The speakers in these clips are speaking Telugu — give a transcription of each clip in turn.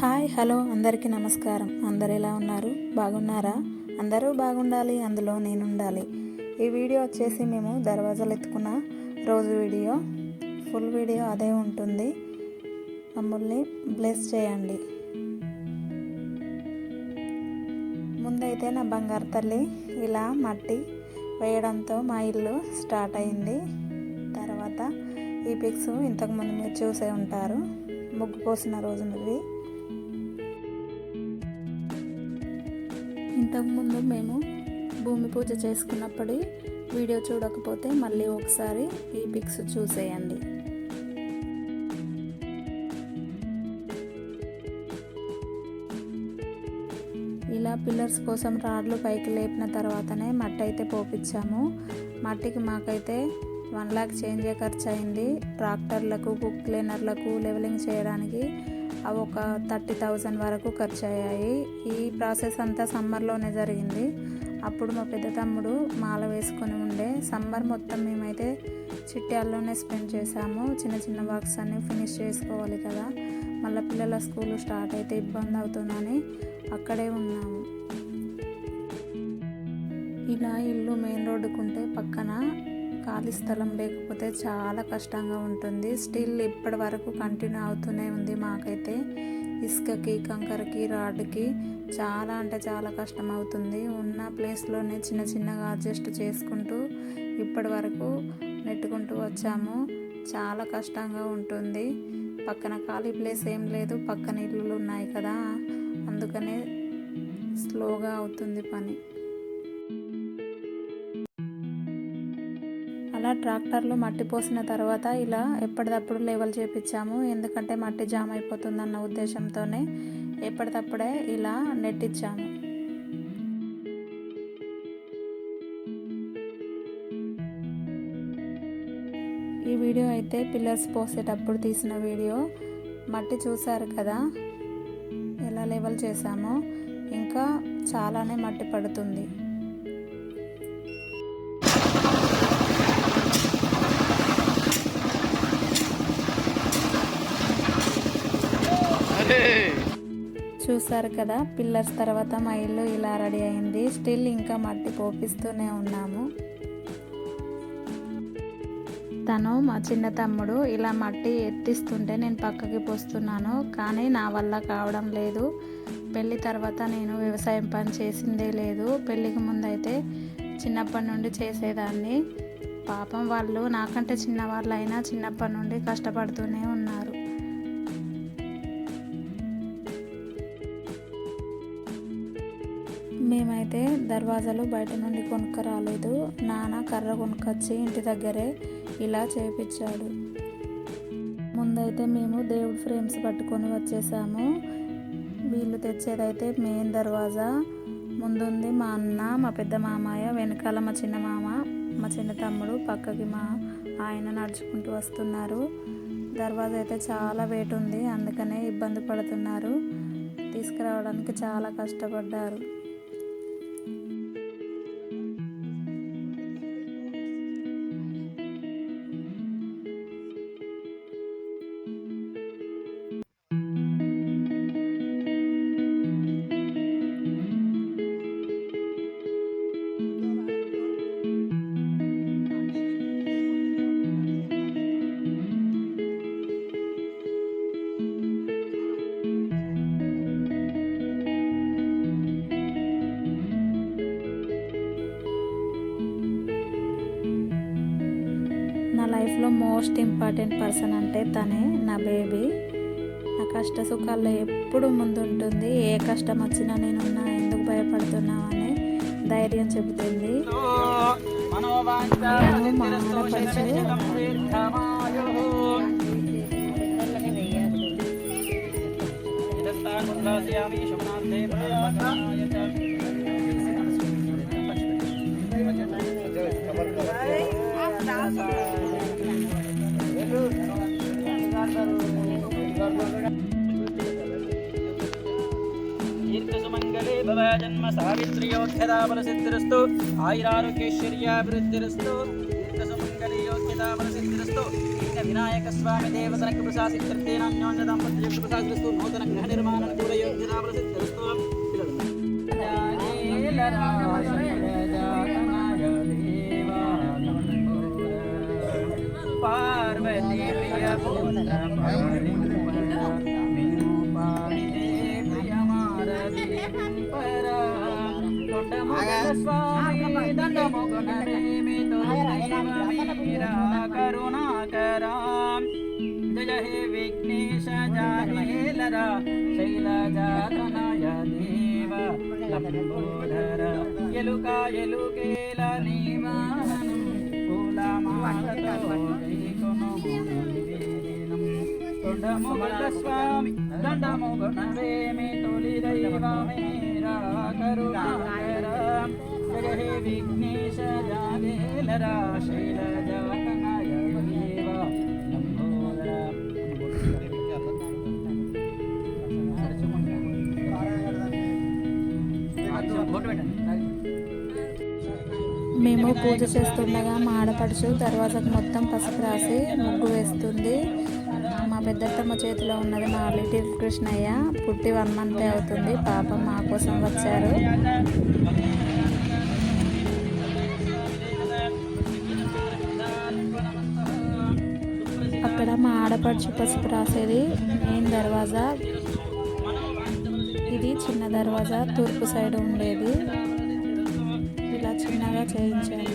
హాయ్ హలో అందరికీ నమస్కారం. అందరు ఎలా ఉన్నారు? బాగున్నారా? అందరూ బాగుండాలి అందులో నేను ఉండాలి ఈ వీడియో వచ్చేసి మేము దర్వాజాలు ఎత్తుకున్న రోజు వీడియో. ఫుల్ వీడియో అదే ఉంటుంది. మమ్మల్ని బ్లెస్ చేయండి. ముందైతే నా బంగారు తల్లి ఇలా మట్టి వేయడంతో మా ఇల్లు స్టార్ట్ అయింది. తర్వాత ఈ పిక్స్ ఇంతకుముందు మీరు చూసే ఉంటారు. ముగ్గు పోసిన రోజు ఇంతకుముందు మేము భూమి పూజ చేసుకున్నప్పుడు వీడియో చూడకపోతే మళ్ళీ ఒకసారి ఈ పిక్స్ చూసేయండి. ఇలా పిల్లర్స్ కోసం రాడ్లు పైకి లేపిన తర్వాతనే మట్టి అయితే పోపించాము మట్టికి మాకైతే వన్ ల్యాక్ చేంజే ఖర్చు అయింది ట్రాక్టర్లకు బుక్ క్లీనర్లకు లెవెలింగ్ చేయడానికి అవి ఒక థర్టీ థౌజండ్ వరకు ఖర్చు అయ్యాయి ఈ ప్రాసెస్ అంతా సమ్మర్లోనే జరిగింది. అప్పుడు మా పెద్ద తమ్ముడు మాల వేసుకొని ఉండే. సమ్మర్ మొత్తం మేమైతే చిట్యాల్లోనే స్పెండ్ చేసాము చిన్న చిన్న వర్క్స్ అన్నీ ఫినిష్ చేసుకోవాలి కదా. మళ్ళీ పిల్లల స్కూల్ స్టార్ట్ అయితే ఇబ్బంది అవుతుందని అక్కడే ఉన్నాము. ఇలా ఇల్లు మెయిన్ రోడ్డుకుంటే పక్కన ఖాళీ స్థలం లేకపోతే చాలా కష్టంగా ఉంటుంది. స్టిల్ ఇప్పటి వరకు కంటిన్యూ అవుతూనే ఉంది మాకైతే. ఇసుకకి కంకరకి రాడ్కి చాలా అంటే చాలా కష్టం అవుతుంది. ఉన్న ప్లేస్లోనే చిన్న చిన్నగా అడ్జస్ట్ చేసుకుంటూ ఇప్పటి వరకు నెట్టుకుంటూ వచ్చాము. చాలా కష్టంగా ఉంటుంది. పక్కన ఖాళీ ప్లేస్ ఏం లేదు. పక్కన ఇల్లులు ఉన్నాయి కదా. అందుకనే స్లోగా అవుతుంది పని. వల్ల ట్రాక్టర్లు మట్టి పోసిన తర్వాత ఇలా ఎప్పటికప్పుడు లేవల్ చేపించాము. ఎందుకంటే మట్టి జామ్ అయిపోతుందన్న ఉద్దేశంతోనే ఎప్పటికప్పుడే ఇలా నెట్టించాము ఈ వీడియో అయితే పిల్లర్స్ పోసేటప్పుడు తీసిన వీడియో. మట్టి చూసారు కదా ఎలా లేవల్ చేసామో ఇంకా చాలానే మట్టి పడుతుంది. చూసారు కదా పిల్లర్స్ తర్వాత మా ఇల్లు ఇలా రెడీ అయింది. స్టిల్ ఇంకా మట్టి పోపిస్తూనే ఉన్నాము. తను మా చిన్న తమ్ముడు ఇలా మట్టి ఎత్తిస్తుంటే నేను పక్కకి పోస్తున్నాను. కానీ నా వల్ల కావడం లేదు. పెళ్ళి తర్వాత నేను వ్యవసాయం పని చేసిందే లేదు. పెళ్ళికి ముందైతే చిన్నప్పటి నుండి చేసేదాన్ని. పాపం వాళ్ళు నాకంటే చిన్నవాళ్ళు అయినా చిన్నప్పటి నుండి కష్టపడుతూనే ఉన్నారు. మేమైతే దర్వాజాలు బయట నుండి కొనుక్క రాలేదు నాన్న కర్ర కొనుక్కొచ్చి ఇంటి దగ్గరే ఇలా చేపించాడు. ముందైతే మేము దేవుడి ఫ్రేమ్స్ పట్టుకొని వచ్చేసాము. వీళ్ళు తెచ్చేదైతే మెయిన్ దర్వాజా. ముందుంది మా అన్న మా పెద్ద మామయ్య వెనకాల మా చిన్న మామ మా చిన్న తమ్ముడు పక్కకి మా ఆయన నడుచుకుంటూ వస్తున్నారు. దర్వాజా అయితే చాలా వెయిట్ ఉంది అందుకనే ఇబ్బంది పడుతున్నారు. తీసుకురావడానికి చాలా కష్టపడ్డారు. మోస్ట్ ఇంపార్టెంట్ పర్సన్ అంటే తనే నా బేబీ. నా కష్ట సుఖాల్లో ఎప్పుడు ముందుంటుంది ఏ కష్టం వచ్చినా నేనున్నా ఎందుకు భయపడుతున్నావు అని ధైర్యం చెబుతుంది. మా ఆడపడుచు वा जन्म सावित्र्योग्यताबलसिद्धिरस्तु आयुरारोग्यैश्वर्याभिवृद्धिरस्तु। दीर्घसुमङ्गलयोग्यताबलसिद्धिरस्तु विनायकस्वामि देवसनक प्रसासित्यर्थेनान्योन्यदाम्पत्ययुक्त प्रसादिरस्तु नूतनग्रहनिर्माणनुकूलयोग्यताबलसिद्धिरस्तु पार्वती प्रिय ప్రియ పుత్ర స్వామి దండముగుణరేమి తొలిదైవమీరా కరుణాకరా జయ హే విఘ్నేశ జాగేలరా శైలజాతనయ దేవ లంబోదర ఎలుక ఎలుకేల నీవాహనం పూలమాలతో జైకొనుము తొండముగల స్వామి దండముగుణరేమి తొలి దైవమేరా కరుణాకర జయ హే మేము పూజ చేస్తుండగా మా ఆడపడుచు దర్వాజకు మొత్తం పసుపు రాసి ముగ్గు వేస్తుంది. మా పెద్దత్తమ్మ చేతిలో ఉన్నది మా రిలేటివ్ కృష్ణయ్య. పుట్టి వన్ మంత్ అవుతుంది. పాపం మా కోసం వచ్చారు. ఆడపడుచు పసుపు రాసేది మెయిన్ దర్వాజా. ఇది చిన్న దర్వాజా తూర్పు సైడ్ ఉండేది. ఇలా చిన్నగా చేయించాను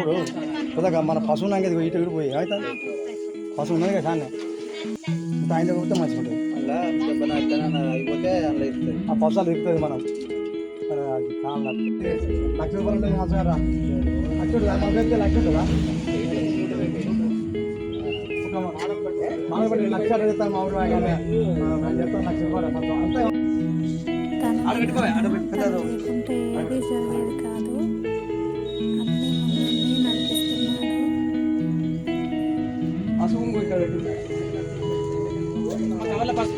ఇప్పుడు కొద్దిగా మన పశువు నాకు ఇటు ఇటు పోయి అయితే పశువు ఉన్నది కదా కానీ ఇంత ఆయన పోతే మంచిగా ఉంటుంది ఆ పశువులు ఎక్కుతుంది మనం. లక్ష రూపాయలు లక్ష పెడితే లక్ష ఉంటుందా మామూలు లక్ష చెప్తాను లక్ష రూపాయలు అంతే. ఏది జరిగేది కాదు.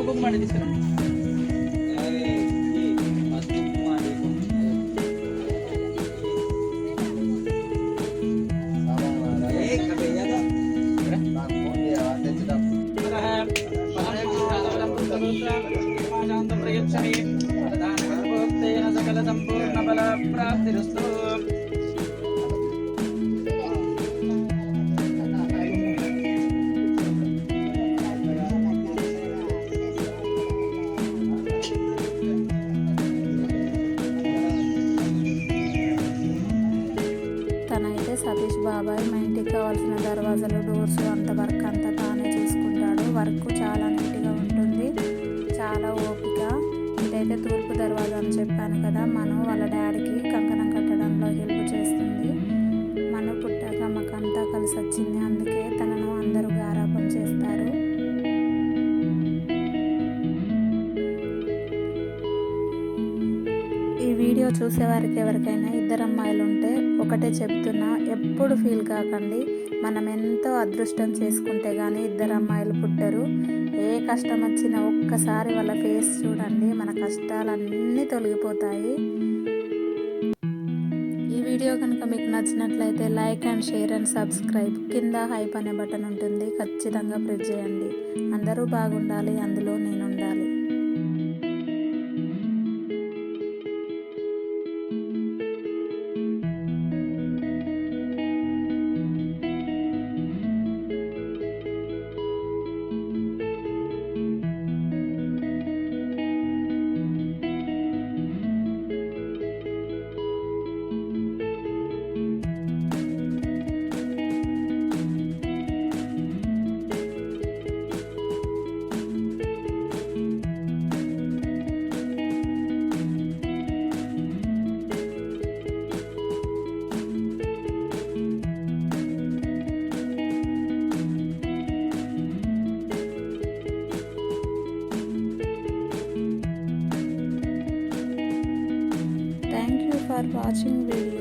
వల్ల పసుపు కుంకుమ బాబాయ్ మా ఇంటికి కావాల్సిన దర్వాజాలు డోర్స్ అంత వర్క్ అంతా తానే చూసుకుంటాడు. వర్క్ చాలా నీట్గా ఉంటుంది. చాలా ఓపిక. ఇదైతే తూర్పు దర్వాజా అని చెప్పాను కదా. మనం వాళ్ళ డాడీకి కంకణం కట్టడంలో హెల్ప్ చేస్తుంది. మనం పుట్టాక మాకంతా కలిసి వచ్చింది అందుకే తనను అందరూ గారాపం చేస్తారు. చూసేవారికి ఎవరికైనా ఇద్దరు అమ్మాయిలు ఉంటే ఒకటే చెప్తున్నా ఎప్పుడు ఫీల్ కాకండి. మనం ఎంతో అదృష్టం చేసుకుంటే కానీ ఇద్దరు అమ్మాయిలు పుట్టరు. ఏ కష్టం వచ్చినా ఒక్కసారి వాళ్ళ ఫేస్ చూడండి మన కష్టాలన్నీ తొలగిపోతాయి. ఈ వీడియో కనుక మీకు నచ్చినట్లయితే like and share and subscribe. కింద హైప్ అనే బటన్ ఉంటుంది ఖచ్చితంగా ప్రెస్ చేయండి. అందరూ బాగుండాలి అందులో నేను ఉండాలి 经历。